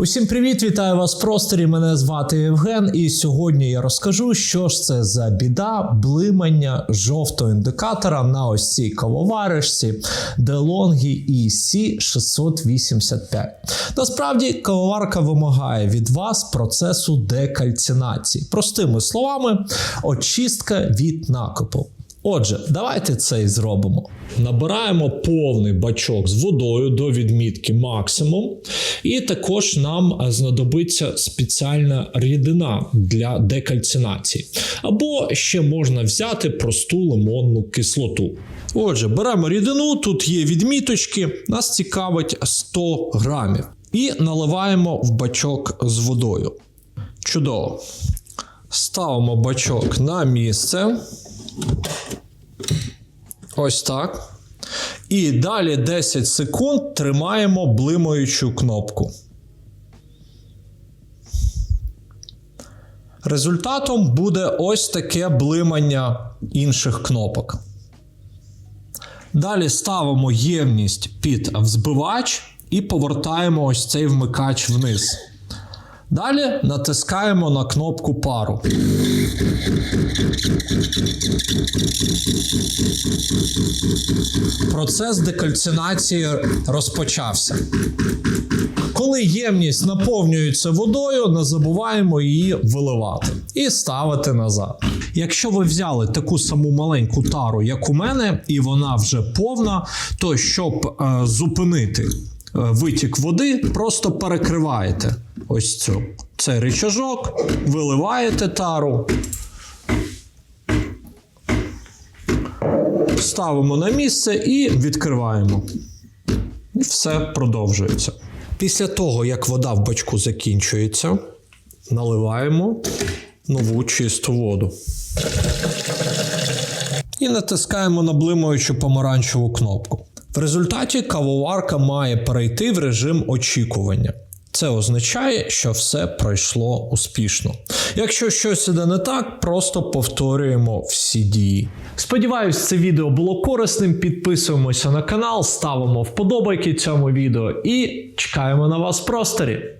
Усім привіт, вітаю вас в просторі. Мене звати Євген, і сьогодні я розкажу, що ж це за біда блимання жовтого індикатора на ось цій кавоваришці DeLonghi EC 685. Насправді, кавоварка вимагає від вас процесу декальцинації. Простими словами, очистка від накипу. Отже, давайте це і зробимо. Набираємо повний бачок з водою до відмітки максимум, і також нам е, знадобиться спеціальна рідина для декальцинації. Або ще можна взяти просту лимонну кислоту. Отже, беремо рідину, тут є відміточки, нас цікавить 100 грамів. І наливаємо в бачок з водою. Чудово. Ставимо бачок на місце. Ось так. І далі 10 секунд тримаємо блимаючу кнопку. Результатом буде ось таке блимання інших кнопок. Далі ставимо ємність під взбивач і повертаємо ось цей вмикач вниз. Далі натискаємо на кнопку пару. Процес декальцинації розпочався. Коли ємність наповнюється водою, не забуваємо її виливати і ставити назад. Якщо ви взяли таку саму маленьку тару, як у мене, і вона вже повна, то щоб е, зупинити е, витік води, просто перекриваєте ось цю цей рычажок, виливаєте тару. Ставимо на місце і відкриваємо. І все продовжується. Після того, як вода в бачку закінчується, наливаємо нову чисту воду. І натискаємо на блимаючу помаранчеву кнопку. В результаті кавоварка має перейти в режим очікування. Це означає, що все пройшло успішно. Якщо щось іде не так, просто повторюємо всі дії. Сподіваюсь, це відео було корисним. Підписуємося на канал, ставимо вподобайки цьому відео і чекаємо на вас в просторі.